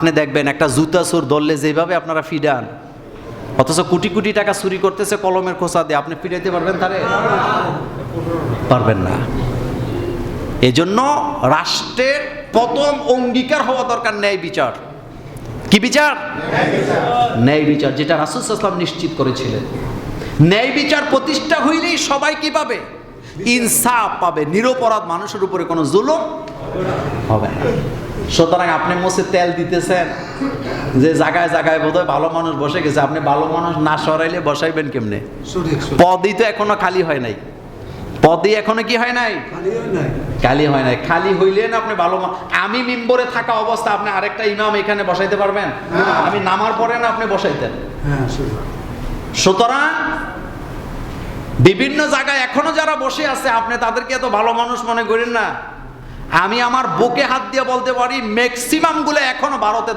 আপনি দেখবেন একটা জুতা চোর ধরলে যেভাবে আপনারা ফিডান, অথচ কোটি কোটি টাকা চুরি করতেছে কলমের খোসা দিয়ে। আপনি ফিরাইতে পারবেন তারে? পারবেন না। এজন্য রাষ্ট্রের প্রথম অঙ্গীকার হওয়া দরকার ন্যায় বিচার। কি বিচার? ন্যায় বিচার, যেটা রাসুল ইসলাম নিশ্চিত করেছিলেন। ন্যায় বিচার প্রতিষ্ঠা হইলেই সবাই কি পাবে? ইনসাফ পাবে। নিরপরাধ মানুষের উপরে কোনো জুলুম হবে। না সুতরাং আপনি মোসে তেল দিতেছেন যে জায়গায় জায়গায় বোধহয় ভালো মানুষ বসে গেছে আপনি ভালো মানুষ না সরাইলে বসাইবেন কেমনে? পদই তো এখনও খালি হয় নাই। পদই এখনও কি হয় নাই? খালি হয় নাই। খালি হইলেন আপনি ভালো আমি মিম্বরে থাকা অবস্থা আপনি আরেকটা ইমাম এখানে বসাইতে পারবেন? আমি নামার পরে না আপনি বসাইতেন? হ্যাঁ সুতরাং বিভিন্ন জায়গায় এখনও যারা বসে আছে আপনি তাদেরকে এত ভালো মানুষ মনে করেন না? আমি আমার বুকে হাত দিয়ে বলতে পারি ম্যাক্সিমামগুলো এখনও ভারতে